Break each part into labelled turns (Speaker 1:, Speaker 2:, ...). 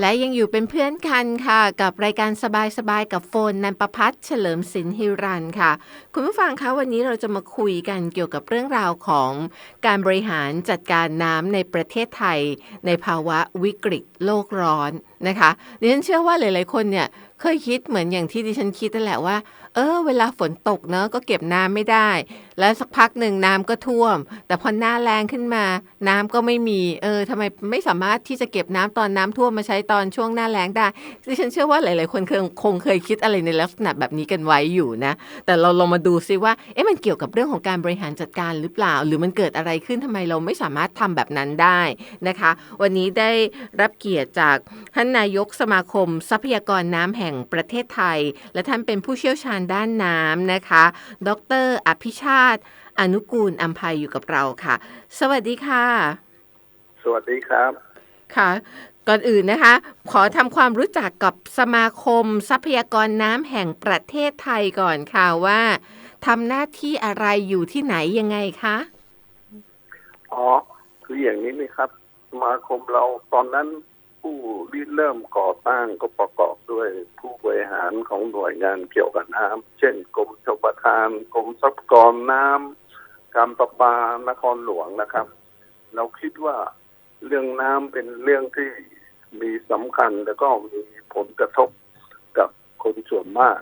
Speaker 1: และยังอยู่เป็นเพื่อนกันค่ะ กับรายการสบายๆกับโฟนนันประพัฒน์เฉลิมสินฮิรันค่ะ คุณผู้ฟังคะวันนี้เราจะมาคุยกันเกี่ยวกับเรื่องราวของการบริหารจัดการน้ำในประเทศไทย ในภาวะวิกฤตโลกร้อนนะคะดิฉันเชื่อว่าหลายๆคนเนี่ย เคยคิดเหมือนอย่างที่ดิฉันคิดนั่นแหละว่า เออ เวลาฝนตกเนอะก็เก็บน้ำไม่ได้ แล้วสักพักหนึ่งน้ำก็ท่วม แต่พอหน้าแรงขึ้นมา น้ำก็ไม่มี เออทำไมไม่สามารถที่จะเก็บน้ำตอนน้ำท่วมมาใช้ตอนช่วงหน้าแรงได้ ดิฉันเชื่อว่าหลาย ๆ คนคงคงเคยคิดอะไรในลักษณะแบบนี้กันไว้อยู่นะ แต่เราลองมาดูซิว่า เอ๊ะมันเกี่ยวกับเรื่องของการบริหารจัดการหรือเปล่า หรือมันเกิดอะไรขึ้นทำไมเราไม่สามารถทำแบบนั้นได้นะคะ วันนี้ได้รับเกียรติจากท่านนายกสมาคมทรัพยากรน้ำแห่งประเทศไทย และท่านเป็นผู้เชี่ยวชาญด้านน้ำนะคะ ดร อภิชาติ อนุกูลอัมภัยอยู่กับเราค่ะ สวัสดีค่ะ
Speaker 2: สวัสดีครับ
Speaker 1: ค่ะก่อนอื่นนะคะ ขอทำความรู้จักกับสมาคมทรัพยากรน้ำแห่งประเทศไทยก่อนค่ะว่าทำหน้าที่อะไรอยู่ที่ไหนยังไงคะ
Speaker 2: อ๋อ คืออย่างนี้นี่ครับ สมาคมเราตอนนั้น ผู้ริเริ่มก่อตั้งก็ประกอบด้วยผู้บริหารของหน่วยงานเกี่ยวกับน้ำเช่น กรมชลประทานกรมทรัพยากรน้ำการประปานครหลวงนะครับ เราคิดว่าเรื่องน้ำเป็นเรื่องที่มีสำคัญแล้วก็มีผลกระทบกับคนส่วนมาก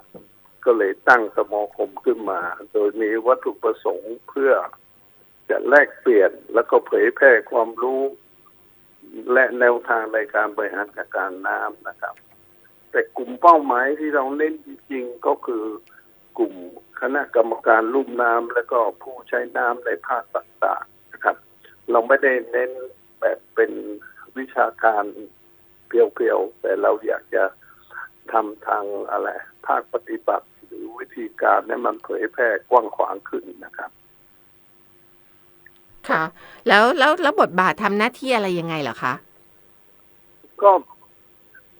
Speaker 2: ก็เลยตั้งสมาคมขึ้นมา โดยมีวัตถุประสงค์เพื่อจะแลกเปลี่ยนแล้วก็เผยแพร่ความรู้ และแนวทางในการบริหารจัดการน้ำนะครับ แต่กลุ่มเป้าหมายที่เราเน้นจริงๆก็คือกลุ่มคณะกรรมการลุ่มน้ำและก็ผู้ใช้น้ำในภาคต่างๆนะครับ เราไม่ได้เน้นแบบเป็นวิชาการเพียวๆ แต่เราอยากจะทำทางอะไรภาคปฏิบัติ หรือวิธีการให้มันเผยแพร่กว้างขวางขึ้นนะครับ
Speaker 1: ค่ะ แล้วแล้วแล้วบทบาททำหน้าที่อะไรยังไงเหรอคะ
Speaker 2: ก็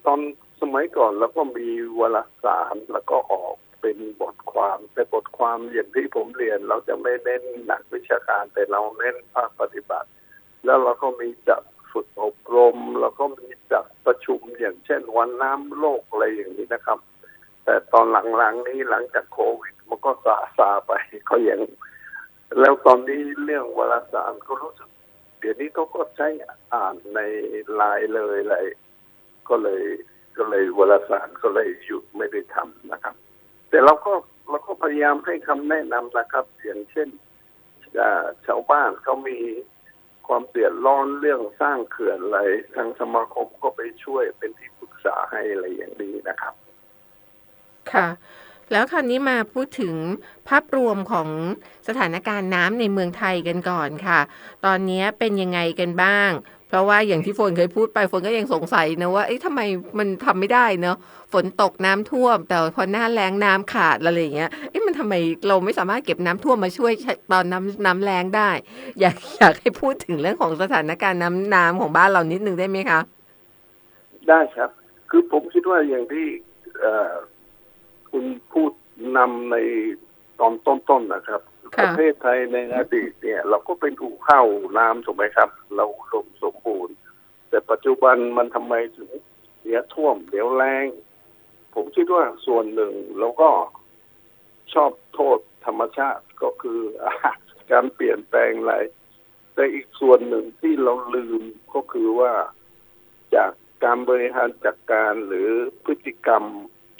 Speaker 2: ตอนสมัยก่อนแล้วก็มีวารสารแล้วก็ออกเป็นบทความแต่บทความอย่างที่ผมเรียน เราจะไม่เน้นหนักวิชาการแต่เราเน้นภาคปฏิบัติ แล้วเราก็มีจัดฝึกอบรม แล้วก็มีจัดประชุมอย่างเช่นวันน้ำโลกอะไรอย่างนี้นะครับ แต่ตอนหลังๆนี้หลังจากโควิดมันก็ซาซาไปก็ยัง แล้วตอนนี้เรื่องวารสารก็รู้สึกเดี๋ยวนี้เขาก็ใช้อ่านในไลน์เลยอะไรก็เลยก็เลยวารสารก็เลยหยุดไม่ได้ทำนะครับ แต่เราก็เราก็พยายามให้คำแนะนำนะครับอย่างเช่นชาวบ้านเขามีความเดือดร้อนเรื่องสร้างเขื่อนอะไรทางสมาคมก็ไปช่วยเป็นที่ปรึกษาให้อะไรอย่างนี้นะครับ
Speaker 1: ค่ะ แล้วคราวนี้มาพูดถึงภาพรวมของสถานการณ์น้ำในเมืองไทยกันก่อนค่ะ ตอนนี้เป็นยังไงกันบ้าง เพราะว่าอย่างที่ฝนเคยพูดไปฝนก็ยังสงสัยนะว่าเอ๊ะทำไมมันทำไม่ได้เนาะฝนตกน้ำท่วม แต่พอหน้าแล้งน้ำขาดอะไรอย่างเงี้ยเอ๊ะมันทำไมเราไม่สามารถเก็บน้ำท่วมมาช่วยตอนน้ำน้ำแรงได้ อยากอยากให้พูดถึงเรื่องของสถานการณ์น้ำน้ำของบ้านเรานิดนึงได้ไหมคะ
Speaker 2: ได้ครับ คือผมคิดว่าอย่างที่ คุณพูดนำในตอนต้นๆนะครับ
Speaker 1: ค่ะ
Speaker 2: ประเทศไทยในอดีตเนี่ย เราก็เป็นอู่ข้าวอู่น้ำถูกไหมครับ เราอุดมสมบูรณ์ แต่ปัจจุบันมันทำไมถึงเสียท่วมเดี๋ยวแรงผมคิดว่าส่วนหนึ่งเราก็ชอบโทษธรรมชาติก็คือ การเปลี่ยนแปลงอะไร แต่อีกส่วนหนึ่งที่เราลืมก็คือว่าจากการบริหารจัดการหรือพฤติกรรม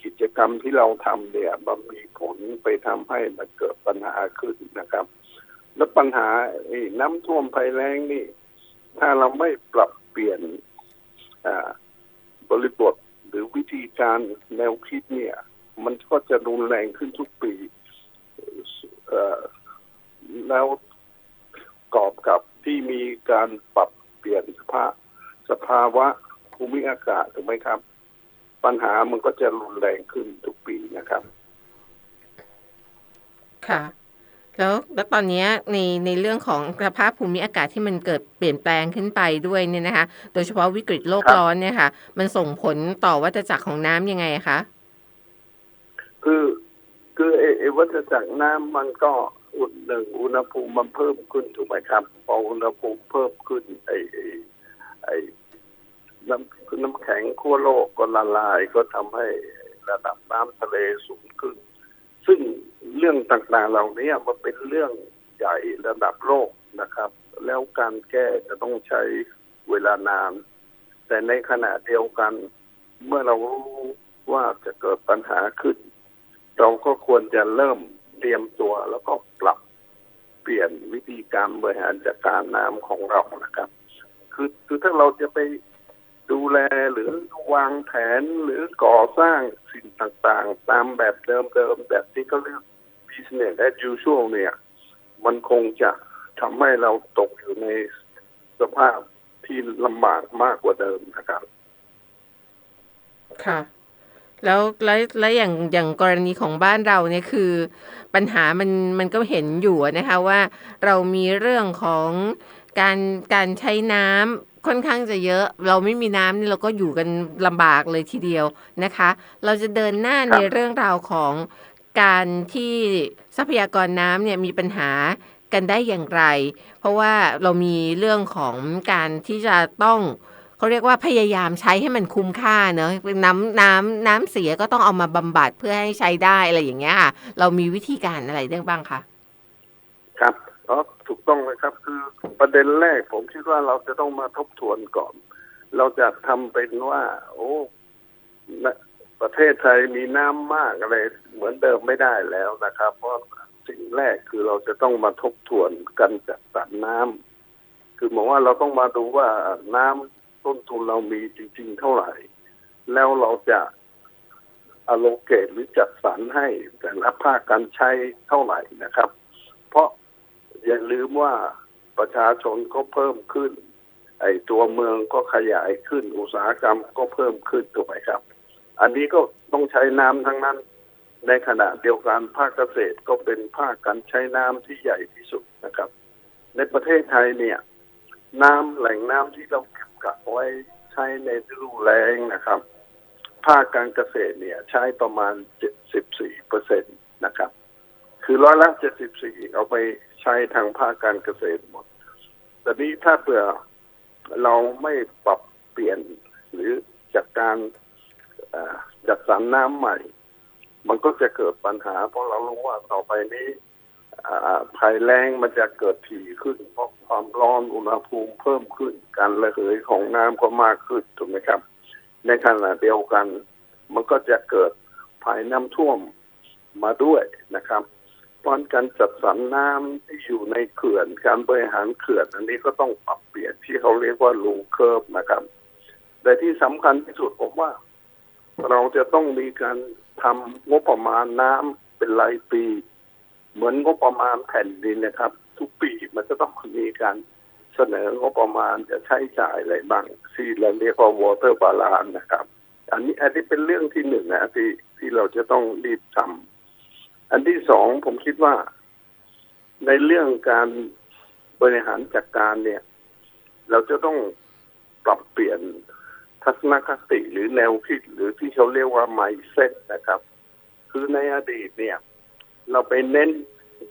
Speaker 2: กิจกรรมที่เราทำเนี่ยมันมีผลไปทำให้มันเกิดปัญหาขึ้นนะครับ และปัญหาน้ำท่วมภัยแล้งนี่ ถ้าเราไม่ปรับเปลี่ยนบริบทหรือวิธีการแนวคิดเนี่ย มันก็จะรุนแรงขึ้นทุกปีแล้วกอบกับที่มีการปรับเปลี่ยนสภาพสภาวะภูมิอากาศถูกไหมครับ ปัญหามันก็จะรุนแรงขึ้นทุกปีนะครับ
Speaker 1: ค่ะ แล้วแล้วตอนเนี้ยในในเรื่องของสภาพภูมิอากาศที่มันเกิดเปลี่ยนแปลงขึ้นไปด้วยเนี่ยนะคะ โดยเฉพาะวิกฤตโลก
Speaker 2: ครับ
Speaker 1: ร้อนเนี่ยค่ะ มันส่งผลต่อวัฏจักรของน้ำยังไงคะ
Speaker 2: คือคือไอ้ไอ้วัฏจักรน้ำมันก็อุดหนึ่งอุณหภูมิมันเพิ่มขึ้นถูกไหมครับพออุณหภูมิเพิ่มขึ้นไอ้ไอ้ไอ้ น้ำคือน้ำแข็งขั้วโลกก็ละลายก็ทำให้ระดับน้ำทะเลสูงขึ้น ซึ่งเรื่องต่างๆเหล่านี้มันเป็นเรื่องใหญ่ระดับโลกนะครับ แล้วการแก้จะต้องใช้เวลานาน แต่ในขณะเดียวกัน เมื่อเรารู้ว่าจะเกิดปัญหาขึ้น เราก็ควรจะเริ่มเตรียมตัวแล้วก็ปรับเปลี่ยนวิธีการบริหารจัดการน้ำของเรานะครับ คือคือถ้าเราจะไป ดูแลหรือวางแผนหรือก่อสร้างสิ่งต่างๆ ตามแบบเดิมๆ แบบที่เขาเรียก business as usual เนี่ย มันคงจะทำให้เราตกอยู่ในสภาพที่ลำบากมากกว่าเดิมนะครับ
Speaker 1: ค่ะ แล้วแล้วแล้วอย่างอย่างกรณีของบ้านเราเนี่ยคือ ปัญหามันมันก็เห็นอยู่นะคะว่าเรามีเรื่องของการการใช้น้ำ ค่อนข้างจะเยอะ เราไม่มีน้ำนี่เราก็อยู่กันลำบากเลยทีเดียวนะคะ เราจะเดินหน้าในเรื่องราวของการที่ทรัพยากรน้ำเนี่ยมีปัญหากันได้อย่างไร เพราะว่าเรามีเรื่องของการที่จะต้องเขาเรียกว่าพยายามใช้ให้มันคุ้มค่าเนอะน้ำน้ำน้ำเสียก็ต้องเอามาบำบัดเพื่อให้ใช้ได้อะไรอย่างเงี้ยค่ะเรามีวิธีการอะไรได้บ้างคะ
Speaker 2: ครับอ๋อ ถูกต้องเลยครับ คือประเด็นแรกผมคิดว่าเราจะต้องมาทบทวนก่อน เราจะทำเป็นว่า โอ้ประเทศไทยมีน้ำมากอะไรเหมือนเดิมไม่ได้แล้วนะครับ เพราะสิ่งแรกคือเราจะต้องมาทบทวนกันจัดสรรน้ำคือหมายว่าเราต้องมาดูว่าน้ำต้นทุนเรามีจริง ๆ เท่าไหร่ แล้วเราจะอโลเกตหรือจัดสรรให้แต่ละภาคการใช้เท่าไหร่นะครับ เพราะ อย่าลืมว่าประชาชนก็เพิ่มขึ้น ไอ้ตัวเมืองก็ขยายขึ้น อุตสาหกรรมก็เพิ่มขึ้นถูกไหมครับ อันนี้ก็ต้องใช้น้ำทั้งนั้น ในขณะเดียวกันภาคเกษตรก็เป็นภาคการใช้น้ำที่ใหญ่ที่สุดนะครับ ในประเทศไทยเนี่ย น้ำแหล่งน้ำที่เราเก็บกักไว้ใช้ในฤดูแล้งนะครับ ภาคการเกษตรเนี่ย ใช้ประมาณ 74เปอร์เซ็นตนะครับ คือร้อยละ 74 เอาไป ช้ทางภาคการเกษตรหมด แต่นี้ถ้าเผื่อเราไม่ปรับเปลี่ยนหรือจัดการจัดสรรน้ำใหม่ มันก็จะเกิดปัญหา เพราะเรารู้ว่าต่อไปนี้ภัยแล้งมันจะเกิดถี่ขึ้น เพราะความร้อนอุณหภูมิเพิ่มขึ้น การระเหยของน้ำก็มากขึ้นถูกไหมครับ ในขณะเดียวกัน มันก็จะเกิดภัยน้ำท่วมมาด้วยนะครับ เพราะการจัดสรรน้ำที่อยู่ในเขื่อน การบริหารเขื่อน อันนี้ก็ต้องปรับเปลี่ยนที่เขาเรียกว่าลูเคิร์ฟนะครับ แต่ที่สำคัญที่สุดผมว่า เราจะต้องมีการทำงบประมาณน้ำเป็นรายปี เหมือนงบประมาณแผ่นดินนะครับ ทุกปีมันจะต้องมีการเสนองบประมาณจะใช้จ่ายอะไรบ้างที่เราเรียกว่า water balance นะครับ อันนี้อันนี้เป็นเรื่องที่หนึ่งนะที่ที่เราจะต้องรีบทำ อันที่สองผมคิดว่าในเรื่องการบริหารจัดการเนี่ย เราจะต้องปรับเปลี่ยนทัศนคติหรือแนวคิดหรือที่เขาเรียกว่า mindset นะครับ คือในอดีตเนี่ย เราไปเน้น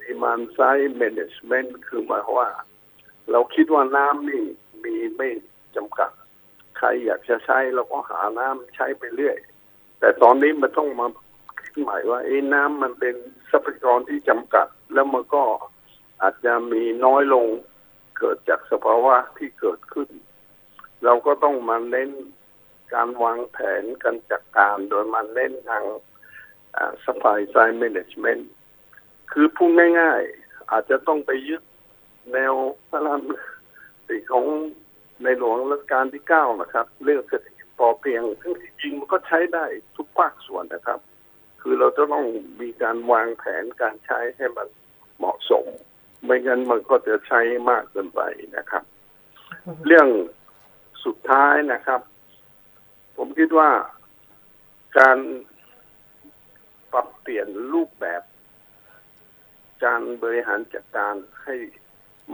Speaker 2: demand side management คือหมายความว่า เราคิดว่าน้ำนี่มีไม่จำกัด ใครอยากจะใช้เราก็หาน้ำใช้ไปเรื่อย แต่ตอนนี้มันต้องมา คิดใหม่ว่าไอ้น้ำมันเป็นทรัพยากรที่จำกัด แล้วมันก็อาจจะมีน้อยลงเกิดจากสภาวะที่เกิดขึ้น เราก็ต้องมาเน้นการวางแผนการจัดการ โดยมาเน้นทาง supply side management คือพูดง่ายๆ อาจจะต้องไปยึดแนวพระรามติของในหลวงรัชกาลที่เก้านะครับ เรื่องเศรษฐกิจพอเพียงซึ่งจริงมันก็ใช้ได้ทุกภาคส่วนนะครับ คือเราจะต้องมีการวางแผนการใช้ให้มันเหมาะสม ไม่งั้นมันก็จะใช้มากเกินไปนะครับ เรื่องสุดท้ายนะครับ ผมคิดว่าการปรับเปลี่ยนรูปแบบ การบริหารจัดการให้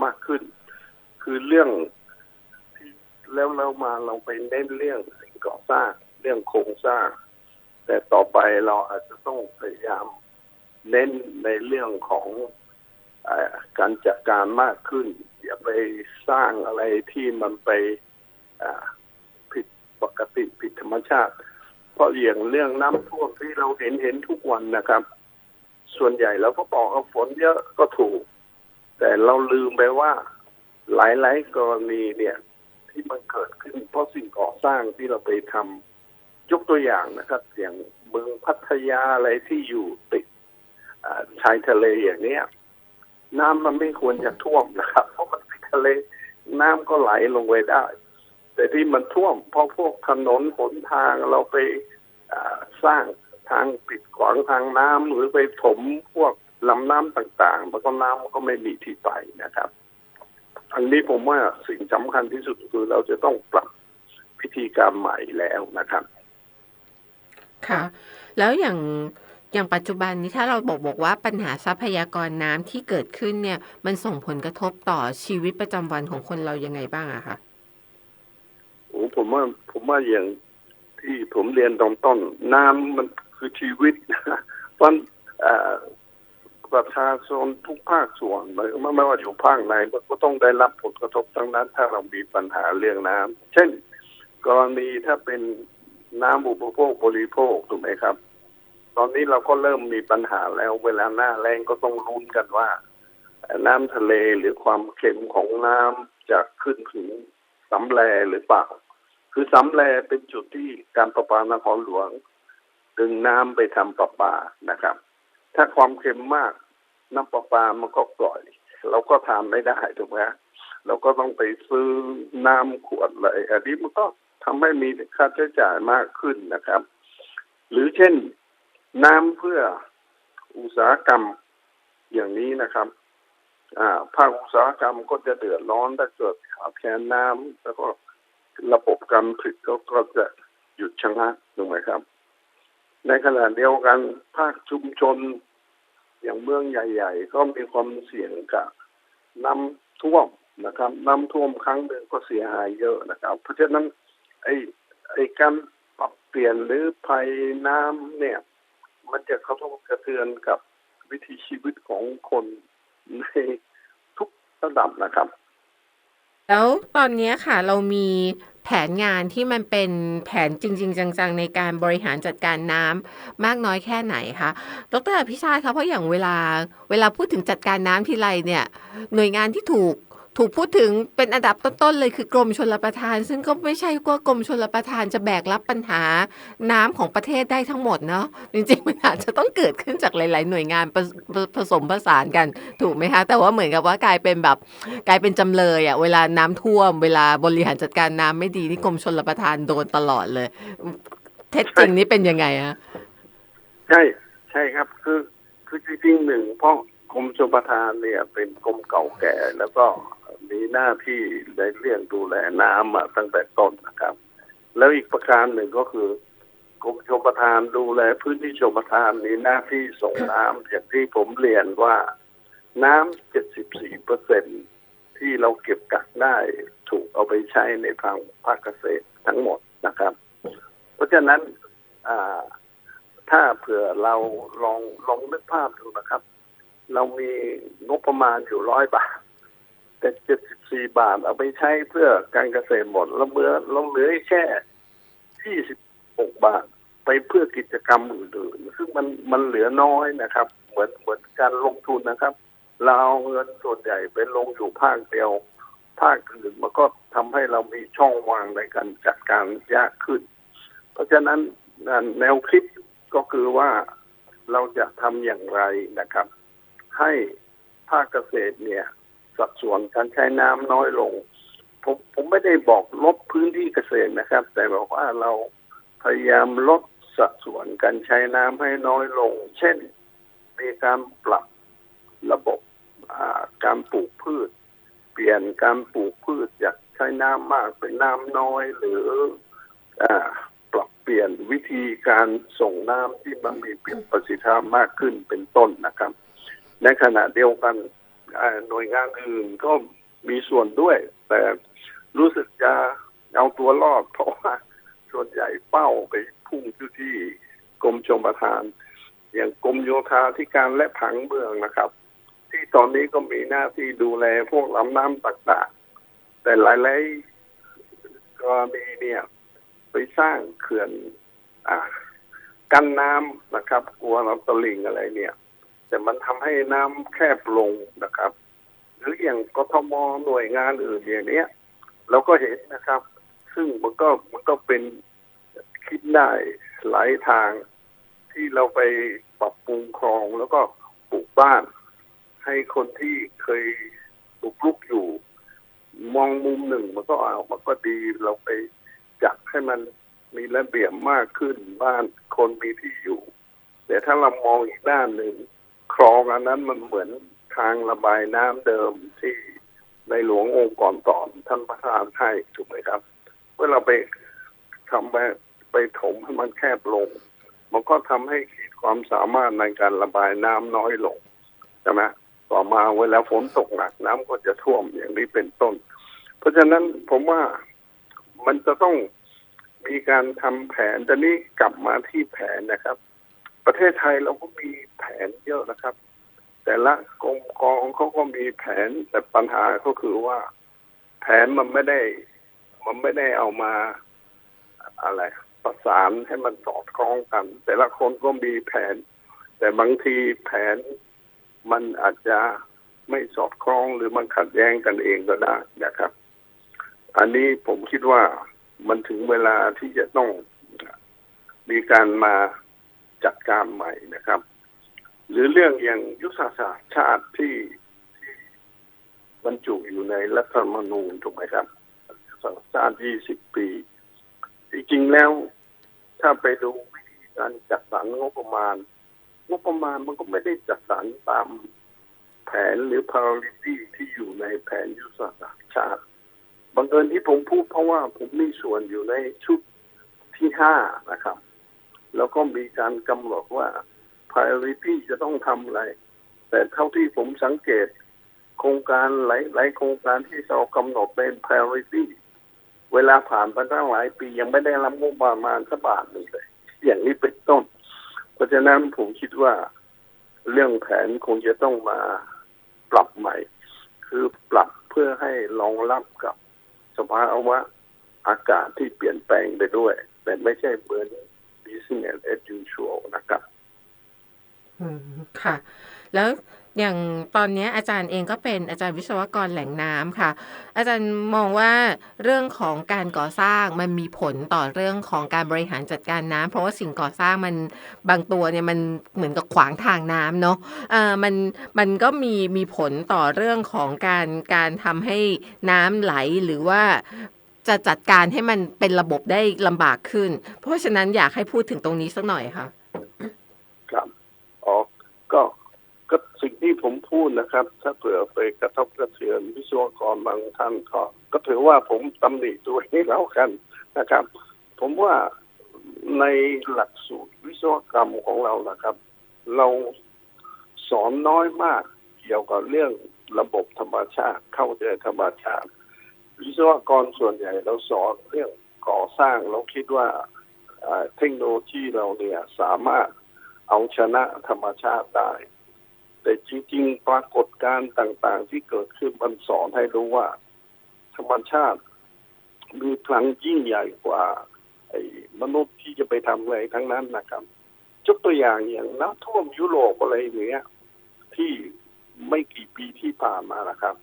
Speaker 2: มากขึ้น คือเรื่องที่แล้วเรามาเราไปเน้นเรื่องสิ่งก่อสร้าง เรื่องโครงสร้าง แต่ต่อไปเราอาจจะต้องพยายามเน้นในเรื่องของอการจัดการมากขึ้น อย่าไปสร้างอะไรที่มันไปผิดปกติผิดธรรมชาติ เพราะอย่างเรื่องน้ำท่วมที่เราเห็นเห็นทุกวันนะครับ ส่วนใหญ่เราก็บอกว่าฝนเยอะก็ถูก แต่เราลืมไปว่าหลาย ๆ กรณีเนี่ย ที่มันเกิดขึ้นเพราะสิ่งก่อสร้างที่เราไปทำ ยกตัวอย่างนะครับ อย่างเมืองพัทยาอะไรที่อยู่ติดชายทะเลอย่างเนี้ย น้ำมันไม่ควรจะท่วมนะครับ เพราะมันติดทะเลน้ำก็ไหลลงไปได้ แต่ที่มันท่วม เพราะพวกถนนหนทางเราไปสร้างทางปิดขวางทางน้ำหรือไปถมพวกลำน้ำต่างๆมันก็น้ำมันก็ไม่มีที่ไปนะครับ อันนี้ผมว่าสิ่งสำคัญที่สุดคือเราจะต้องปรับพิธีการใหม่แล้วนะครับ
Speaker 1: ค่ะ แล้วอย่างอย่างปัจจุบันนี้ถ้าเราบอกบอกว่าปัญหาทรัพยากรน้ำที่เกิดขึ้นเนี่ย มันส่งผลกระทบต่อชีวิตประจำวันของคนเรายังไงบ้างอะคะ
Speaker 2: โอ้ผมว่าผมว่าอย่างที่ผมเรียนตอนต้น น้ำมันคือชีวิต เพราะเอ่อประชาชนทุกภาคส่วนไม่ไม่ว่าอยู่ภาคไหนมันก็ต้องได้รับผลกระทบทั้งนั้น ถ้าเรามีปัญหาเรื่องน้ำเช่น กรณีถ้าเป็น น้ำอุปโภคบริโภคถูกไหมครับ ตอนนี้เราก็เริ่มมีปัญหาแล้วเวลาหน้าแรงก็ต้องรุ้นกันว่า น้ำทะเลหรือความเค็มของน้ำจะขึ้นถึงสำแลหรือเปล่า คือสำแลเป็นจุดที่การประปานครหลวง ดึงน้ำไปทำประปานะครับ ถ้าความเค็มมากน้ำประปามันก็ปล่อย เราก็ทานไม่ได้ถูกไหมเราก็ต้องไปซื้อน้ำขวดเลยอันนี้มันก็ ทำให้มีค่าใช้จ่ายมากขึ้นนะครับ หรือเช่นน้ำเพื่ออุตสาหกรรมอย่างนี้นะครับ อ่าภาคอุตสาหกรรมก็จะเดือดร้อนถ้าเกิดขาดแคลนน้ำแล้วก็ระบบการผลิตก็ก็จะหยุดชะงักถูกไหมครับ ในขณะเดียวกันภาคชุมชนอย่างเมืองใหญ่ ๆ ก็มีความเสี่ยงกับน้ำท่วมนะครับ น้ำท่วมครั้งหนึ่งก็เสียหายเยอะนะครับ เพราะฉะนั้น ไอ้ไอ้การปรับเปลี่ยนหรือภัยน้ำเนี่ย มันจะกระทบกระเทือนกับวิถีชีวิตของคนในทุกระดับนะครับ
Speaker 1: แล้วตอนนี้ค่ะ เรามีแผนงานที่มันเป็นแผนจริง ๆ จัง ๆ ในการบริหารจัดการน้ำมากน้อยแค่ไหนคะ ดรอภิชาติคะเพราะอย่างเวลา เวลาพูดถึงจัดการน้ำทีไรเนี่ย หน่วยงานที่ถูก ถูกพูดถึงเป็นอันดับต้นๆเลยคือกรมชลประทาน ซึ่งก็ไม่ใช่ว่ากรมชลประทานจะแบกรับปัญหาน้ำของประเทศได้ทั้งหมดเนาะจริงๆมันอาจจะต้องเกิดขึ้นจากหลาย ๆ หน่วยงานผผสมผสานกันถูกไหมคะแต่ว่าเหมือนกับว่ากลายเป็นแบบกลายเป็นจำเลยอะเวลาน้ำท่วม เวลาบริหารจัดการน้ำไม่ดีนี่กรมชลประทานโดนตลอดเลย เท็จจริงนี่เป็นยังไงอะ
Speaker 2: ใช่ใช่ครับคือคือจริงๆหนึ่งเพราะกรมชลประทานเนี่ยเป็นกรมเก่าแก่แล้วก็ มีหน้าที่ในเรื่องดูแลน้ำมาตั้งแต่ต้นนะครับ แล้วอีกประการหนึ่งก็คือกรมชลประทานดูแลพื้นที่ชลประทานมีหน้าที่ส่งน้ำอย่างที่ผมเรียนว่าน้ำ74เปอร์เซ็นที่เราเก็บกักได้ถูกเอาไปใช้ในทางภาคเกษตรทั้งหมดนะครับ เพราะฉะนั้นถ้าเผื่อเราลองลองนึกภาพดูนะครับ เรามีงบประมาณอยู่ร้อยบาท แต่เจ็ดสิบสี่บาทเอาไปใช้เพื่อการเกษตรหมด แล้วเมื่อเราเหลือแค่ยี่สิบหกบาท ไปเพื่อกิจกรรมอื่นๆซึ่งมันมันเหลือน้อยนะครับ เหมือนเหมือนการลงทุนนะครับ เราเอาเงินส่วนใหญ่ไปลงอยู่ภาคเดียว ภาคอื่นมันก็ทำให้เรามีช่องว่างในการจัดการยากขึ้น เพราะฉะนั้นแนวคิดก็คือว่าเราจะทำอย่างไรนะครับ ให้ภาคเกษตรเนี่ย สัดส่วนการใช้น้ำน้อยลง ผมผมไม่ได้บอกลดพื้นที่เกษตรนะครับ แต่บอกว่าเราพยายามลดสัดส่วนการใช้น้ำให้น้อยลง เช่น มีการปรับระบบการปลูกพืช เปลี่ยนการปลูกพืชจากใช้น้ำมากเป็นน้ำน้อยหรืออปรับเปลี่ยนวิธีการส่งน้ำที่มันมีประสิทธิภาพมากขึ้นเป็นต้นนะครับ ในขณะเดียวกัน หน่วยงานอื่นก็มีส่วนด้วย แต่รู้สึกจะเอาตัวรอด เพราะว่าส่วนใหญ่เป้าไปพุ่งที่ที่กรมชมประทาน อย่างกรมโยธาธิการและผังเมืองนะครับ ที่ตอนนี้ก็มีหน้าที่ดูแลพวกลำน้ำต่างๆ แต่หลายๆกรณีเนี่ย ไปสร้างเขื่อนอกันน้ำนะครับ กลัวน้ำตลิ่งอะไรเนี่ย แต่มันทำให้น้ำแคบลงนะครับ หรืออย่างกทมหน่วยงานอื่นอย่างเนี้ยเราก็เห็นนะครับ ซึ่งมันก็มันก็เป็นคิดได้หลายทางที่เราไปปรับปรุงคลองแล้วก็ปลูกบ้าน ให้คนที่เคยปลูกลุกอยู่ มองมุมหนึ่งมันก็เอามันก็ดีเราไปจัดให้มันมีระเบียบมากขึ้นบ้านคนมีที่อยู่ แต่ถ้าเรามองอีกด้านหนึ่ง คลองอันนั้นมันเหมือนทางระบายน้ำเดิมที่ในหลวงองค์ก่อนตอนท่านประธานให้ถูกไหมครับ เมื่อเราไปทำไปไปถมให้มันแคบลง มันก็ทำให้ขีดความสามารถในการระบายน้ำน้อยลงใช่ไหมต่อมาเวลาฝนตกหนักน้ำก็จะท่วมอย่างนี้เป็นต้น เพราะฉะนั้นผมว่ามันจะต้องมีการทำแผนตอนนี้กลับมาที่แผนนะครับ ประเทศไทยเราก็มีแผนเยอะนะครับ แต่ละกรมกองเขาก็มีแผนแต่ปัญหาก็คือว่า แผนมันไม่ได้ มันไม่ได้เอามาอะไร ประสานให้มันสอดคล้องกัน แต่ละคนก็มีแผน แต่บางทีแผนมันอาจจะไม่สอดคล้องหรือมันขัดแย้งกันเองก็ได้นะครับ อันนี้ผมคิดว่ามันถึงเวลาที่จะต้องมีการมา จัดการใหม่นะครับ หรือเรื่องอย่างยุทธศาสตร์ชาติที่บรรจุอยู่ในรัฐธรรมนูญถูกไหมครับยุทธศาสตร์ชาติ20 ปี จริงๆแล้ว ถ้าไปดูวิธีการจัดสรรงบประมาณ งบประมาณมันก็ไม่ได้จัดสรรตามแผนหรือ priority ที่อยู่ในแผนยุทธศาสตร์ชาติบังเอิญที่ผมพูดเพราะว่าผมมีส่วนอยู่ในชุดที่ห้านะครับ แล้วก็มีการกำหนดว่า priority จะต้องทำอะไร แต่เท่าที่ผมสังเกต โครงการหลายหลายโครงการที่เรากำหนดเป็น priority เวลาผ่านไปตั้งหลายปียังไม่ได้รับงบประมาณสักบาทหนึ่งเลย อย่างนี้เป็นต้น เพราะฉะนั้นผมคิดว่าเรื่องแผนคงจะต้องมาปรับใหม่ คือปรับเพื่อให้รองรับกับสภาวะอากาศที่เปลี่ยนแปลงไปด้วย แต่ไม่ใช่เหมือน business as usual นะครับ
Speaker 1: อืมค่ะ แล้วอย่างตอนนี้อาจารย์เองก็เป็นอาจารย์วิศวกรแหล่งน้ำค่ะ อาจารย์มองว่าเรื่องของการก่อสร้างมันมีผลต่อเรื่องของการบริหารจัดการน้ำเพราะว่าสิ่งก่อสร้างมันบางตัวเนี่ยมันเหมือนกับขวางทางน้ำเนาะเออมันมันก็มีมีผลต่อเรื่องของการการทำให้น้ำไหลหรือว่า จะจัดการให้มันเป็นระบบได้ลำบากขึ้น เพราะฉะนั้นอยากให้พูดถึงตรงนี้สักหน่อยค่ะ
Speaker 2: ครับอ๋อก็ก็สิ่งที่ผมพูดนะครับ ถ้าเผื่อไปกระทบกระเทือนวิศวกรบางท่านก็ก็ถือว่าผมตำหนิตัวนี้แล้วกันนะครับ ผมว่าในหลักสูตรวิศวกรรมของเรานะครับ เราสอนน้อยมากเกี่ยวกับเรื่องระบบธรรมชาติ เข้าใจธรรมชาติ วิศวกรส่วนใหญ่เราสอนเรื่องก่อสร้างเราคิดว่าเทคโนโลยีเราเนี่ยสามารถเอาชนะธรรมชาติได้ แต่จริง ๆ ปรากฏการณ์ต่าง ๆ ที่เกิดขึ้นมันสอนให้รู้ว่า ธรรมชาติมีพลังยิ่งใหญ่กว่าไอ้มนุษย์ที่จะไปทำอะไรทั้งนั้นนะครับยกตัวอย่างอย่างน้ำท่วมยุโรปอะไรอย่างเงี้ยที่ไม่กี่ปีที่ผ่านมานะครับ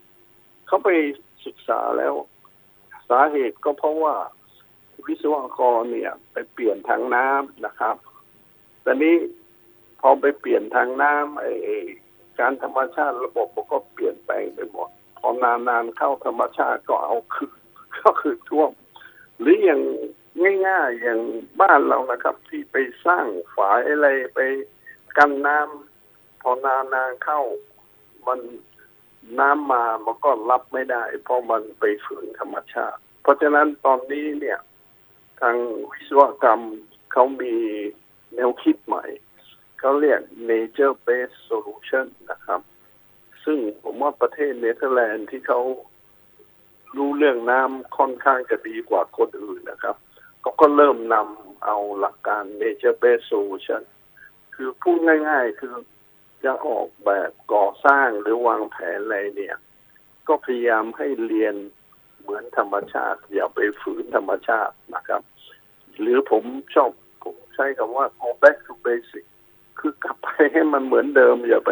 Speaker 2: เขาไปศึกษาแล้วสาเหตุก็เพราะว่าวิศวกรเนี่ย ไปเปลี่ยนทางน้ำนะครับแต่นี้พอไปเปลี่ยนทางน้ำไอ้การธรรมชาติระบบมันก็เปลี่ยนแปลงไปหมดพอนานๆเข้าธรรมชาติก็เอาคือก็คือท่วม หรืออย่างง่ายๆอย่างบ้านเรานะครับ ที่ไปสร้างฝายอะไรไปกันน้ำพอนานๆเข้า มัน น้ำมามันก็รับไม่ได้ เพราะมันไปฝืนธรรมชาติ เพราะฉะนั้นตอนนี้เนี่ย ทางวิศวกรรมเขามีแนวคิดใหม่เขาเรียก nature based solution นะครับ ซึ่งผมว่าประเทศเนเธอร์แลนด์ที่เขารู้เรื่องน้ำค่อนข้างจะดีกว่าคนอื่นนะครับเขาก็เริ่มนำเอาหลักการ nature based solution คือพูดง่าย ๆ คือ จะออกแบบก่อสร้างหรือวางแผนอะไรเนี่ย ก็พยายามให้เรียนเหมือนธรรมชาติ อย่าไปฝืนธรรมชาตินะครับ หรือผมชอบผมใช้คำว่า go back to basic คือกลับไปให้มันเหมือนเดิม อย่าไป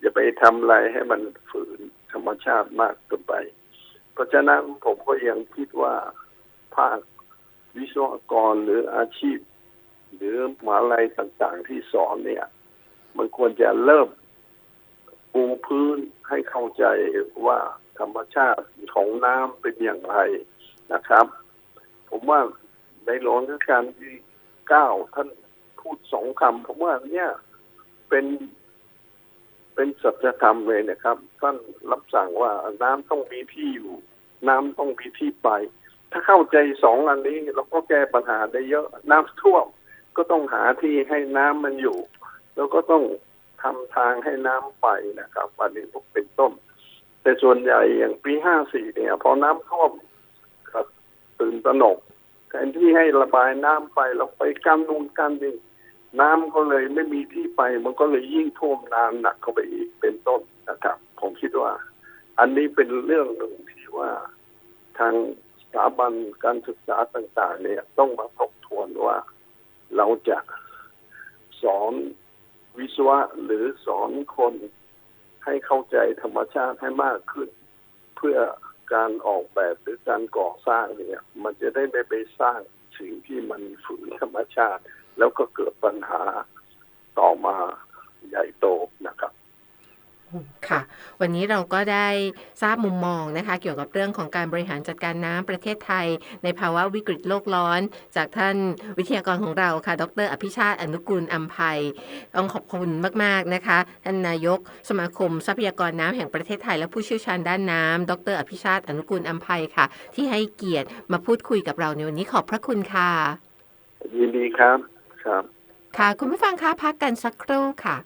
Speaker 2: อย่าไปทำอะไรให้มันฝืนธรรมชาติมากเกินไป เพราะฉะนั้นผมก็ยังคิดว่าภาควิศวกรหรืออาชีพ หรือมหาลัยต่างๆที่สอนเนี่ย มันควรจะเริ่มปูพื้นให้เข้าใจว่าธรรมชาติของน้ำเป็นอย่างไรนะครับ ผมว่าในหลวงรัชกาลที่เก้าท่านพูดสองคำผมว่าเนี่ยเป็นเป็นสัจธรรมเลยนะครับท่านรับสั่งว่าน้ำต้องมีที่อยู่ น้ำต้องมีที่ไป ถ้าเข้าใจสองอันนี้เราก็แก้ปัญหาได้เยอะ น้ำท่วมก็ต้องหาที่ให้น้ำมันอยู่ แล้วก็ต้องทำทางให้น้ำไปนะครับอันนี้พวกเป็นต้นแต่ส่วนใหญ่อย่างปีห้าสี่เนี่ย พอน้ำท่วมก็ตื่นตระหนกแทนที่ให้ระบายน้ำไปเราไปกันนูนกันนี่น้ำก็เลยไม่มีที่ไป มันก็เลยยิ่งท่วมนานหนักเข้าไปอีกเป็นต้นนะครับ ผมคิดว่า อันนี้เป็นเรื่องหนึ่งที่ว่าทางสถาบันการศึกษาต่าง ๆ เนี่ย ต้องมาทบทวนว่าเราจะสอน วิศวะหรือสอนคนให้เข้าใจธรรมชาติให้มากขึ้น เพื่อการออกแบบหรือการก่อสร้างเนี่ย มันจะได้ไม่ไปสร้างสิ่งที่มันฝืนธรรมชาติ แล้วก็เกิดปัญหาต่อมาใหญ่โตนะครับ
Speaker 1: ค่ะ วันนี้เราก็ได้ทราบมุมมองนะคะ เกี่ยวกับเรื่องของการบริหารจัดการน้ำประเทศไทย ในภาวะวิกฤตโลกร้อน จากท่านวิทยากรของเราค่ะ ดร อภิชาติอนุกูลอัมภัยต้องขอบคุณมาก ๆ นะคะท่านนายกสมาคมทรัพยากรน้ำแห่งประเทศไทย และผู้เชี่ยวชาญด้านน้ำดร อภิชาติอนุกูลอัมภัยค่ะ ที่ให้เกียรติมาพูดคุยกับเราในวันนี้ขอบพระคุณค่ะ
Speaker 2: ยินดีครับครับ
Speaker 1: ค่ะคุณผู้ฟังคะพักกันสักครู่ค่ะ